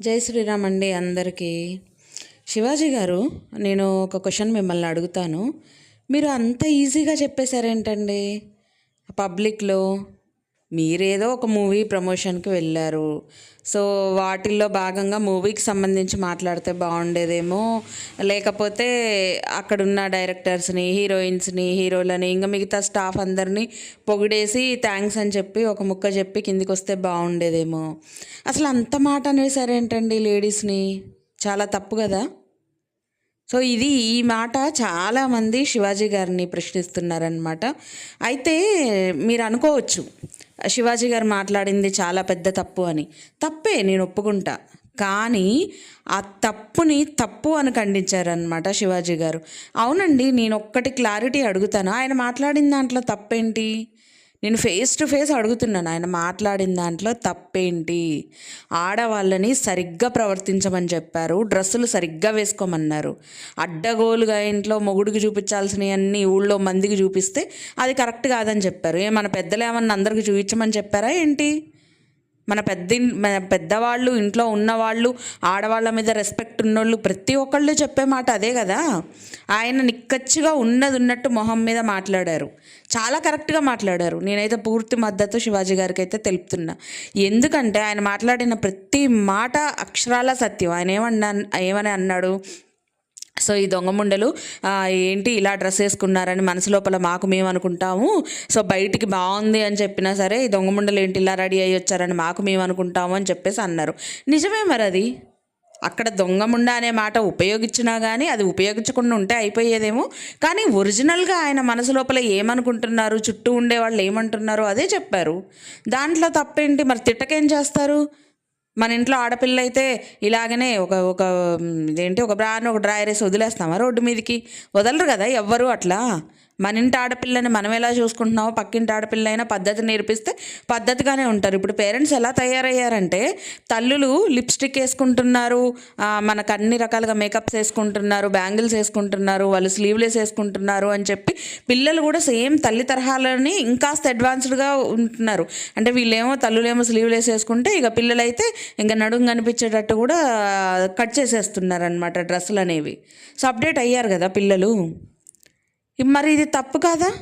జై శ్రీరామ్ అండి అందరికీ. శివాజీ గారు నేను ఒక క్వశ్చన్ మిమ్మల్ని అడుగుతాను. మీరు అంత ఈజీగా చెప్పేశారేంటండి? పబ్లిక్లో మీరేదో ఒక మూవీ ప్రమోషన్కి వెళ్ళారు. సో వాటిల్లో భాగంగా మూవీకి సంబంధించి మాట్లాడితే బాగుండేదేమో. లేకపోతే అక్కడున్న డైరెక్టర్స్ని హీరోయిన్స్ని హీరోలని ఇంకా మిగతా స్టాఫ్ అందరినీ పొగిడేసి థ్యాంక్స్ అని చెప్పి ఒక ముక్క చెప్పి కిందికి వస్తే బాగుండేదేమో. అసలు అంత మాట అనేసారేంటండి లేడీస్ని? చాలా తప్పు కదా? సో ఇది ఈ మాట చాలామంది శివాజీ గారిని ప్రశ్నిస్తున్నారనమాట అయితే మీరు అనుకోవచ్చు శివాజీ గారు మాట్లాడింది చాలా పెద్ద తప్పు అని. తప్పే నేను ఒప్పుకుంటా. కానీ ఆ తప్పుని తప్పు అని ఖండించారనమాట శివాజీ గారు. అవునండి నేను ఒక్కటి క్లారిటీ అడుగుతాను? ఆయన మాట్లాడిన దాంట్లో తప్పేంటి? నేను ఫేస్ టు ఫేస్ అడుగుతున్నాను. ఆయన మాట్లాడిన దాంట్లో తప్పేంటి? ఆడవాళ్ళని సరిగ్గా ప్రవర్తించమని చెప్పారు. డ్రెస్సులు సరిగ్గా వేసుకోమన్నారు. అడ్డగోలుగా ఇంట్లో మొగుడికి చూపించాల్సినవన్నీ ఊళ్ళో మందికి చూపిస్తే అది కరెక్ట్ కాదని చెప్పారు. ఏ మన పెద్దలు ఏమన్నా అందరికి చూపించమని చెప్పారా ఏంటి? మన పెద్ద మన పెద్దవాళ్ళు ఇంట్లో ఉన్నవాళ్ళు ఆడవాళ్ళ మీద రెస్పెక్ట్ ఉన్నోళ్ళు ప్రతి ఒక్కళ్ళు చెప్పే మాట అదే కదా? ఆయన నిక్కచ్చిగా ఉన్నది ఉన్నట్టు మొహం మీద మాట్లాడారు. చాలా కరెక్ట్గా మాట్లాడారు. నేనైతే పూర్తి మద్దతు శివాజీ గారికి అయితే తెలుపుతున్నా. ఎందుకంటే ఆయన మాట్లాడిన ప్రతి మాట అక్షరాల సత్యం. ఆయన ఏమన్నా ఏమని అన్నాడు? సో ఈ దొంగముండలు ఏంటి ఇలా డ్రెస్ వేసుకున్నారని మనసు లోపల మాకు మేము అనుకుంటాము సో బయటికి బాగుంది అని చెప్పినా సరే ఈ దొంగముండలు ఏంటి ఇలా రెడీ అయ్యి వచ్చారని మాకు మేము అనుకుంటాము అని చెప్పేసి అన్నారు. నిజమే మరి అది? అక్కడ దొంగముండ అనే మాట ఉపయోగించినా కానీ అది ఉపయోగించకుండా ఉంటే అయిపోయేదేమో. కానీ ఒరిజినల్గా ఆయన మనసు లోపల ఏమనుకుంటున్నారు? చుట్టూ ఉండే వాళ్ళు ఏమంటున్నారు అదే చెప్పారు. దాంట్లో తప్పేంటి? మరి తిట్టకేం చేస్తారు? మన ఇంట్లో ఆడపిల్ల అయితే ఇలాగనే ఒక ఒక ఏంటి ఇదేంటి ఒక బ్రాన్ ఒక డ్రాయర్ వేసి వదిలేస్తామా రోడ్డు మీదకి? వదలరు కదా ఎవ్వరు అట్లా? మన ఇంటి ఆడపిల్లని మనం ఎలా చూసుకుంటున్నామో పక్కింటి ఆడపిల్ల అయినా పద్ధతి నేర్పిస్తే పద్ధతిగానే ఉంటారు. ఇప్పుడు పేరెంట్స్ ఎలా తయారయ్యారంటే తల్లులు లిప్స్టిక్ వేసుకుంటున్నారు మనకు అన్ని రకాలుగా మేకప్స్ వేసుకుంటున్నారు బ్యాంగిల్స్ వేసుకుంటున్నారు వాళ్ళు స్లీవ్లెస్ వేసుకుంటున్నారు అని చెప్పి పిల్లలు కూడా సేమ్ తల్లి తరహాలని ఇంకాస్త అడ్వాన్స్డ్గా ఉంటున్నారు. అంటే వీళ్ళేమో తల్లులేమో స్లీవ్లెస్ వేసుకుంటే ఇక పిల్లలైతే ఇంకా నడుము కనిపించేటట్టు కూడా కట్ చేసేస్తున్నారు అనమాట డ్రెస్సులు అనేవి సో అప్డేట్ అయ్యారు కదా పిల్లలు. మరి ఇది తప్పు కాదా?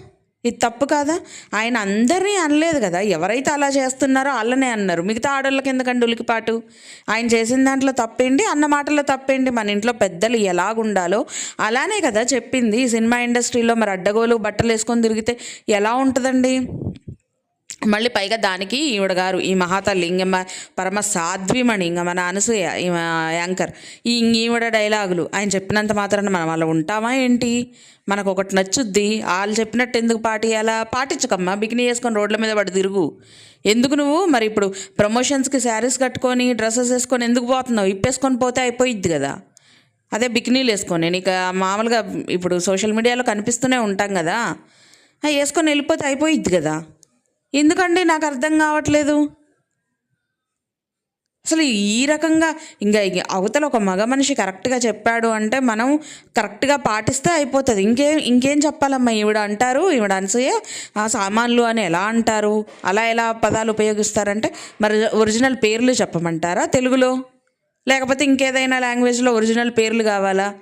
ఇది తప్పు కాదా? ఆయన అందరినీ అనలేదు కదా. ఎవరైతే అలా చేస్తున్నారో వాళ్ళనే అన్నారు. మిగతా ఆడోళ్ళకి ఎందుకండి ఉలికిపాటు? ఆయన చేసిన దాంట్లో తప్పేంటి? అన్న మాటల్లో తప్పేంటి? మన ఇంట్లో పెద్దలు ఎలాగుండాలో అలానే కదా చెప్పింది సినిమా ఇండస్ట్రీలో. మరి అడ్డగోలు బట్టలు వేసుకొని తిరిగితే ఎలా ఉంటుందండి? మళ్ళీ పైగా దానికి ఈవిడ గారు ఈ మహాతల్లి ఇంక పరమ సాధ్విమణి ఇంక మన అనసూయ యాంకర్. ఈ ఇంక ఈవిడ డైలాగులు. ఆయన చెప్పినంత మాత్రాన మనం అలా ఉంటామా ఏంటి? మనకు ఒకటి నచ్చుద్ది. వాళ్ళు చెప్పినట్టు ఎందుకు పాటియాలా పాటించకమ్మా. బికినీ వేసుకొని రోడ్ల మీద పడి తిరుగు. ఎందుకు నువ్వు? మరి ఇప్పుడు ప్రమోషన్స్కి శారీస్ కట్టుకొని డ్రెస్సెస్ వేసుకొని ఎందుకు పోతున్నావు? ఇప్పేసుకొని పోతే అయిపోయిద్ది కదా. అదే బికినీలు వేసుకొని. నీకు మామూలుగా ఇప్పుడు సోషల్ మీడియాలో కనిపిస్తూనే ఉంటాం కదా. వేసుకొని వెళ్ళిపోతే అయిపోయిద్ది కదా. ఎందుకండి నాకు అర్థం కావట్లేదు? అసలు ఈ రకంగా ఇంకా ఇక అవతల ఒక మగ మనిషి కరెక్ట్గా చెప్పాడు అంటే మనం కరెక్ట్గా పాటిస్తే అయిపోతుంది. ఇంకేం ఇంకేం చెప్పాలమ్మా? ఈవిడ అంటారు ఈవిడ అనసూయ ఆ సామాన్లు అని ఎలా అంటారు? అలా ఎలా పదాలు ఉపయోగిస్తారంటే మరి ఒరిజినల్ పేర్లు చెప్పమంటారా తెలుగులో? లేకపోతే ఇంకేదైనా లాంగ్వేజ్లో ఒరిజినల్ పేర్లు కావాలా?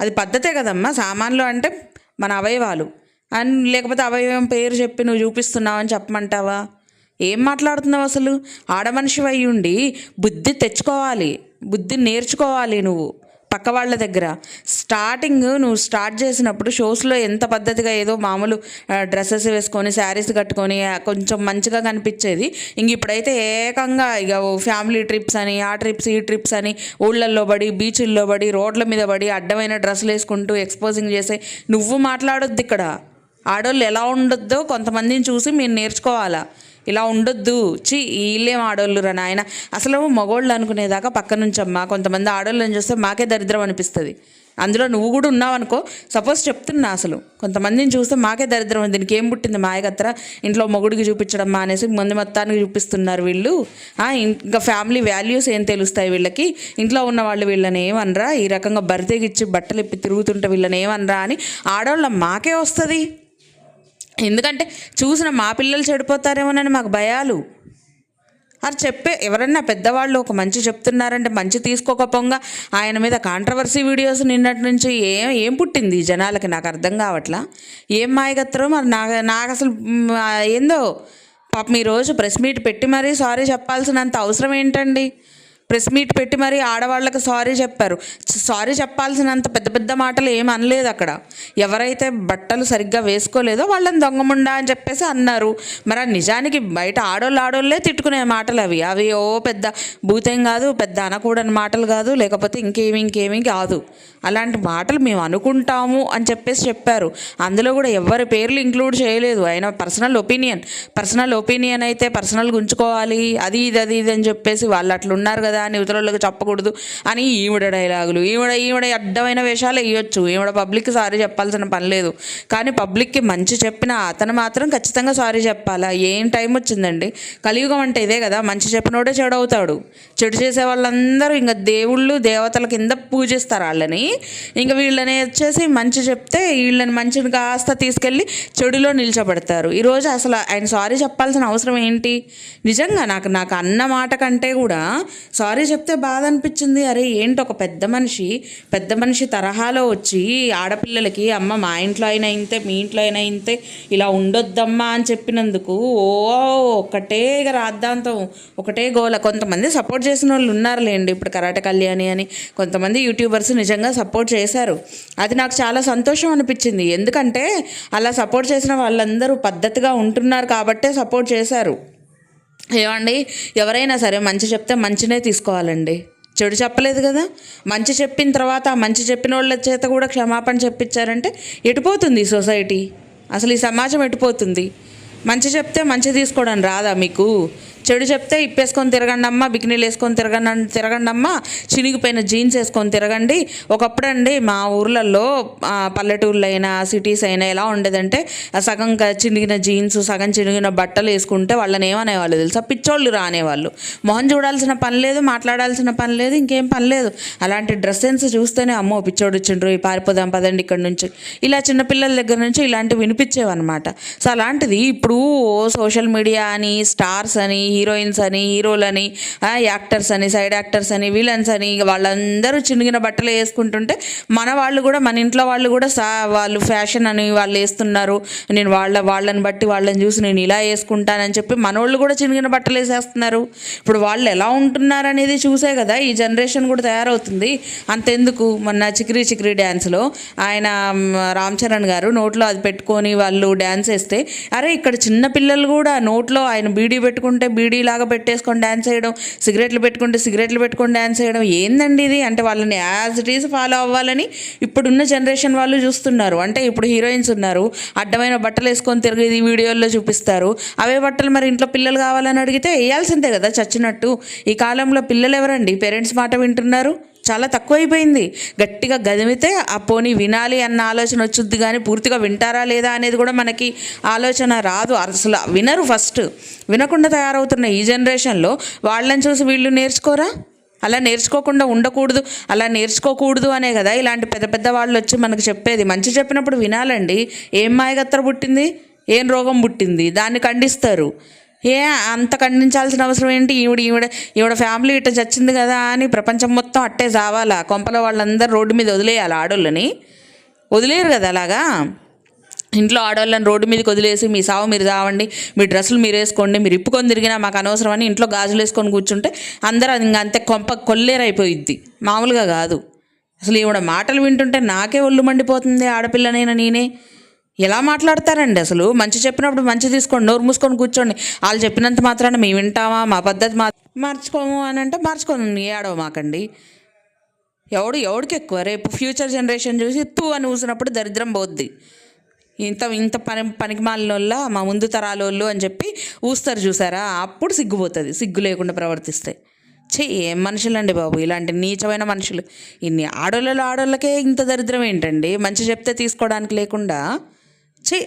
అది పద్ధతే కదమ్మా. సామాన్లు అంటే మన అవయవాలు. అని లేకపోతే అవయవం పేరు చెప్పి నువ్వు చూపిస్తున్నావు అని చెప్పమంటావా? ఏం మాట్లాడుతున్నావు అసలు? ఆడమనిషి అయి ఉండి బుద్ధి తెచ్చుకోవాలి బుద్ధి నేర్చుకోవాలి నువ్వు పక్క వాళ్ళ దగ్గర. స్టార్టింగ్ నువ్వు స్టార్ట్ చేసినప్పుడు షోస్లో ఎంత పద్ధతిగా ఏదో మామూలు డ్రెస్సెస్ వేసుకొని శారీస్ కట్టుకొని కొంచెం మంచిగా కనిపించేది. ఇంక ఇప్పుడైతే ఏకంగా ఇక ఓ ఫ్యామిలీ ట్రిప్స్ అని ఆ ట్రిప్స్ ఈ ట్రిప్స్ అని ఊళ్ళల్లో పడి బీచ్ల్లో పడి రోడ్ల మీద పడి అడ్డమైన డ్రెస్సులు వేసుకుంటూ ఎక్స్పోజింగ్ చేసే నువ్వు మాట్లాడొద్దు ఇక్కడ. ఆడోళ్ళు ఎలా ఉండొద్దో కొంతమందిని చూసి మీరు నేర్చుకోవాలా. ఇలా ఉండొద్దు. చి వీళ్ళేం ఆడోళ్ళు రా నాయన. అసలు మగోళ్ళు అనుకునేదాకా పక్క నుంచి అమ్మా కొంతమంది ఆడోళ్ళని చూస్తే మాకే దరిద్రం అనిపిస్తుంది. అందులో నువ్వు కూడా ఉన్నావు అనుకో సపోజ్ చెప్తున్నా అసలు. కొంతమందిని చూస్తే మాకే దరిద్రం దీనికి ఏం పుట్టింది మాయగత్ర? ఇంట్లో మొగుడికి చూపించడం మానేసి మంది మొత్తానికి చూపిస్తున్నారు వీళ్ళు. ఇంకా ఫ్యామిలీ వాల్యూస్ ఏం తెలుస్తాయి వీళ్ళకి? ఇంట్లో ఉన్న వాళ్ళు వీళ్ళని ఏమనరా? ఈ రకంగా బరితెగిచ్చి బట్టలు ఇప్పి తిరుగుతుంటే వీళ్ళని ఏమనరా అని ఆడవాళ్ళ మాకే వస్తుంది. ఎందుకంటే చూసిన మా పిల్లలు చెడిపోతారేమోనని మాకు భయాలు. అది చెప్పే ఎవరన్నా పెద్దవాళ్ళు ఒక మంచి చెప్తున్నారంటే మంచి తీసుకోకపోగా ఆయన మీద కాంట్రవర్సీ వీడియోస్ నిన్నటి నుంచి ఏం ఏం పుట్టింది జనాలకి? నాకు అర్థం కావట్లా? ఏం మాయగత్తరో మరి నాకు నాకు అసలు ఏందో? పాపం ఈరోజు ప్రెస్ మీట్ పెట్టి మరీ సారీ చెప్పాల్సినంత అవసరం ఏంటండి? ప్రెస్ మీట్ పెట్టి మరీ ఆడవాళ్ళకి సారీ చెప్పారు. సారీ చెప్పాల్సినంత పెద్ద పెద్ద మాటలు ఏం అనలేదు అక్కడ. ఎవరైతే బట్టలు సరిగ్గా వేసుకోలేదో వాళ్ళని దొంగముండా అని చెప్పేసి అన్నారు. మరి నిజానికి బయట ఆడోళ్ళు ఆడోళ్ళే తిట్టుకునే మాటలు అవి. అవి ఓ పెద్ద భూతం కాదు పెద్ద అనకూడని మాటలు కాదు లేకపోతే ఇంకేమి ఇంకేమి కాదు. అలాంటి మాటలు మేము అనుకుంటాము అని చెప్పేసి చెప్పారు. అందులో కూడా ఎవరి పేర్లు ఇంక్లూడ్ చేయలేదు. ఆయన పర్సనల్ ఒపీనియన్. పర్సనల్ ఒపీనియన్ అయితే పర్సనల్గా ఉంచుకోవాలి అది ఇది అది ఇది అని చెప్పేసి వాళ్ళు అట్లా ఉన్నారు కదా. అని ఇతరులకు చెప్పకూడదు అని ఈవిడ డైలాగులు. ఈవిడ ఈవిడ అడ్డమైన వేషాలు వేయొచ్చు. ఈవిడ పబ్లిక్ సారీ చెప్పాల్సిన పని లేదు. కానీ పబ్లిక్కి మంచి చెప్పిన అతను మాత్రం ఖచ్చితంగా సారీ చెప్పాలా? ఏం టైం వచ్చిందండి? కలియుగం అంటే ఇదే కదా మంచి చెప్పినోడే చెడు అవుతాడు. చెడు చేసే వాళ్ళందరూ ఇంకా దేవుళ్ళు దేవతల కింద పూజిస్తారు వాళ్ళని. ఇంకా వీళ్ళని వచ్చేసి మంచి చెప్తే వీళ్ళని మంచిని కాస్త తీసుకెళ్ళి చెడులో నిలిచబెడతారు. ఈరోజు అసలు ఆయన సారీ చెప్పాల్సిన అవసరం ఏంటి? నిజంగా నాకు నాకు అన్న మాట కంటే కూడా సారీ చెప్తే బాధ అనిపించింది అరే ఏంటి ఒక పెద్ద మనిషి? పెద్ద మనిషి తరహాలో వచ్చి ఆడపిల్లలకి అమ్మ మా ఇంట్లో అయినా ఇంతే మీ ఇంట్లో అయినా ఇంతే ఇలా ఉండొద్దమ్మా అని చెప్పినందుకు ఓ ఒకటే ఇక రాద్ధాంతం ఒకటే గోల. కొంతమంది సపోర్ట్ చేసిన వాళ్ళు ఉన్నారులేండి ఇప్పుడు కరాటే కళ్యాణి అని కొంతమంది యూట్యూబర్స్ నిజంగా సపోర్ట్ చేశారు. అది నాకు చాలా సంతోషం అనిపించింది. ఎందుకంటే అలా సపోర్ట్ చేసిన వాళ్ళందరూ పద్ధతిగా ఉంటున్నారు కాబట్టే సపోర్ట్ చేశారు. ఏమండి? ఎవరైనా సరే మంచి చెప్తే మంచినే తీసుకోవాలండి. చెడు చెప్పలేదు కదా? మంచి చెప్పిన తర్వాత మంచి చెప్పిన వాళ్ళ చేత కూడా క్షమాపణ చెప్పించారంటే ఎటుపోతుంది ఈ సొసైటీ? అసలు ఈ సమాజం ఎటుపోతుంది? మంచి చెప్తే మంచి తీసుకోవడం రాదా మీకు? చెడు చెప్తే ఇప్పేసుకొని తిరగండి అమ్మా బికినీలు వేసుకొని తిరగండి తిరగండి అమ్మా చినిగిపోయిన జీన్స్ వేసుకొని తిరగండి. ఒకప్పుడండి మా ఊర్లలో ఆ, పల్లెటూర్లు అయినా సిటీస్ అయినా ఎలా ఉండేదంటే సగం క- చినిగిన జీన్స్ సగం చినిగిన బట్టలు వేసుకుంటే వాళ్ళని ఏమనేవాళ్ళు తెలుసా? పిచ్చోళ్ళు రానేవాళ్ళు. మొహం చూడాల్సిన పని లేదు మాట్లాడాల్సిన పని లేదు ఇంకేం పని లేదు. అలాంటి డ్రెస్ సెన్స్ చూస్తేనే అమ్మో పిచ్చోడు వచ్చిండ్రు ఈ పారిపోదాం పదండి ఇక్కడ నుంచి. ఇలా చిన్నపిల్లల దగ్గర నుంచి ఇలాంటివి వినిపించేవన్నమాట. సో అలాంటిది ఇప్పుడు సోషల్ మీడియా అని స్టార్స్ అని హీరోయిన్స్ అని హీరోలని అని యాక్టర్స్ అని సైడ్ యాక్టర్స్ అని విలన్స్ అని ఇక వాళ్ళందరూ చినిగిన బట్టలు వేసుకుంటుంటే మన వాళ్ళు కూడా మన ఇంట్లో వాళ్ళు కూడా సా వాళ్ళు ఫ్యాషన్ అని వాళ్ళు వేస్తున్నారు. నేను వాళ్ళ వాళ్ళని బట్టి వాళ్ళని చూసి నేను ఇలా వేసుకుంటానని చెప్పి మనోళ్ళు కూడా చినిగిన బట్టలు వేసేస్తున్నారు. ఇప్పుడు వాళ్ళు ఎలా ఉంటున్నారు అనేది చూసే కదా ఈ జనరేషన్ కూడా తయారవుతుంది. అంతెందుకు? మొన్న చిక్రీ చిక్రీ డ్యాన్స్లో ఆయన రామ్ చరణ్ గారు నోట్లో అది పెట్టుకొని వాళ్ళు డ్యాన్స్ వేస్తే అరే ఇక్కడ చిన్న పిల్లలు కూడా నోట్లో ఆయన బీడీ పెట్టుకుంటే బీడీ లాగా పెట్టేసుకొని డ్యాన్స్ చేయడం సిగరెట్లు పెట్టుకుంటే సిగరెట్లు పెట్టుకొని డ్యాన్స్ చేయడం ఏందండి ఇది? అంటే వాళ్ళని యాజ్ ఇట్ ఈస్ ఫాలో అవ్వాలని ఇప్పుడున్న జనరేషన్ వాళ్ళు చూస్తున్నారు. అంటే ఇప్పుడు హీరోయిన్స్ ఉన్నారు అడ్డమైన బట్టలు వేసుకొని తిరిగి వీడియోల్లో చూపిస్తారు. అవే బట్టలు మరి ఇంట్లో పిల్లలు కావాలని అడిగితే వేయాల్సిందే కదా చచ్చినట్టు. ఈ కాలంలో పిల్లలు ఎవరండి? పేరెంట్స్ మాట వింటున్నారు? చాలా తక్కువైపోయింది. గట్టిగా గదిమితే ఆ పోనీ వినాలి అన్న ఆలోచన వచ్చుద్ది కానీ పూర్తిగా వింటారా లేదా అనేది కూడా మనకి ఆలోచన రాదు. అసలు వినరు ఫస్ట్. వినకుండా తయారవుతున్న ఈ జనరేషన్లో వాళ్ళని చూసి వీళ్ళు నేర్చుకోరా? అలా నేర్చుకోకుండా ఉండకూడదు. అలా నేర్చుకోకూడదు అనే కదా ఇలాంటి పెద్ద పెద్ద వాళ్ళు వచ్చి మనకు చెప్పేది. మంచి చెప్పినప్పుడు వినాలండి. ఏం మాయగత్తర పుట్టింది? ఏం రోగం పుట్టింది? దాన్ని ఖండిస్తారు. ఏ అంత ఖండించాల్సిన అవసరం ఏంటి? ఈవిడ ఈవిడ ఈవిడ ఫ్యామిలీ ఇట్ట చచ్చింది కదా అని ప్రపంచం మొత్తం అట్టే చావాలా కొంపల వాళ్ళందరూ రోడ్డు మీద వదిలేయాలి ఆడోళ్ళని. వదిలేరు కదా అలాగా? ఇంట్లో ఆడవాళ్ళని రోడ్డు మీదకి వదిలేసి మీ సావు మీరు చావండి మీ డ్రెస్సులు మీరు వేసుకోండి మీరు ఇప్పుకొని తిరిగినా మాకు అనవసరం అని ఇంట్లో గాజులు వేసుకొని కూర్చుంటే అందరూ అది ఇంకా అంతే కొంప కొల్లేరైపోయిద్ది. మామూలుగా కాదు. అసలు ఈవిడ మాటలు వింటుంటే నాకే ఒళ్ళు మండిపోతుంది ఆడపిల్లనైనా నేనే. ఎలా మాట్లాడతారండి అసలు? మంచి చెప్పినప్పుడు మంచి తీసుకోండి నోరు మూసుకొని కూర్చోండి. వాళ్ళు చెప్పినంత మాత్రాన మేము వింటామా? మా పద్ధతి మా మార్చుకోము అని అంటే మార్చుకోము. ఏడవ మాకండి. ఎవడు ఎవడికి ఎక్కువ? రేపు ఫ్యూచర్ జనరేషన్ చూసి తూ అని ఊసినప్పుడు దరిద్రం పోద్ది. ఇంత ఇంత పని పనికి మాలినోళ్ళ మా ముందు తరాలోళ్ళు అని చెప్పి ఊస్తారు చూసారా? అప్పుడు సిగ్గుపోతుంది. సిగ్గు లేకుండా ప్రవర్తిస్తే. చే ఏం మనుషులండి బాబు? ఇలాంటి నీచమైన మనుషులు. ఇన్ని ఆడోళ్ళలో ఆడోళ్ళకే ఇంత దరిద్రం ఏంటండి? మంచి చెప్తే తీసుకోవడానికి లేకుండా ఛీ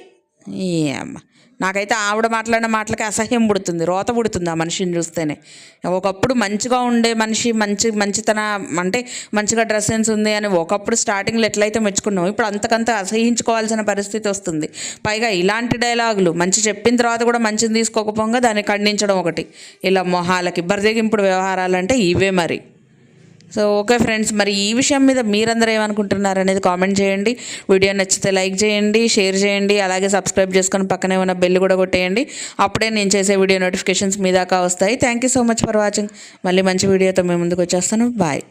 ఏమ్మ నాకైతే ఆవిడ మాట్లాడిన మాటలకి అసహ్యం పుడుతుంది రోత పుడుతుంది ఆ మనిషిని చూస్తేనే. ఒకప్పుడు మంచిగా ఉండే మనిషి మంచి మంచితన అంటే మంచిగా డ్రెస్ సెన్స్ ఉంది అని ఒకప్పుడు స్టార్టింగ్లో ఎట్లయితే మెచ్చుకున్నాం ఇప్పుడు అంతకంత అసహించుకోవాల్సిన పరిస్థితి వస్తుంది. పైగా ఇలాంటి డైలాగులు మంచి చెప్పిన తర్వాత కూడా మంచిని తీసుకోకపోగా దాన్ని ఖండించడం ఒకటి. ఇలా మొహాలకి బరిదెగింపుడు వ్యవహారాలు అంటే ఇవే మరి. సో ఓకే ఫ్రెండ్స్ మరి ఈ విషయం మీద మీరందరూ ఏమనుకుంటున్నారు అనేది కామెంట్ చేయండి. వీడియో నచ్చితే లైక్ చేయండి షేర్ చేయండి అలాగే సబ్స్క్రైబ్ చేసుకొని పక్కనే ఉన్న బెల్ కూడా కొట్టేయండి. అప్పుడే నేను చేసే వీడియో నోటిఫికేషన్స్ మీ దాకా వస్తాయి. Thank you so much for watching మళ్ళీ మంచి వీడియోతో మేము ముందుకు వచ్చేస్తాను. బాయ్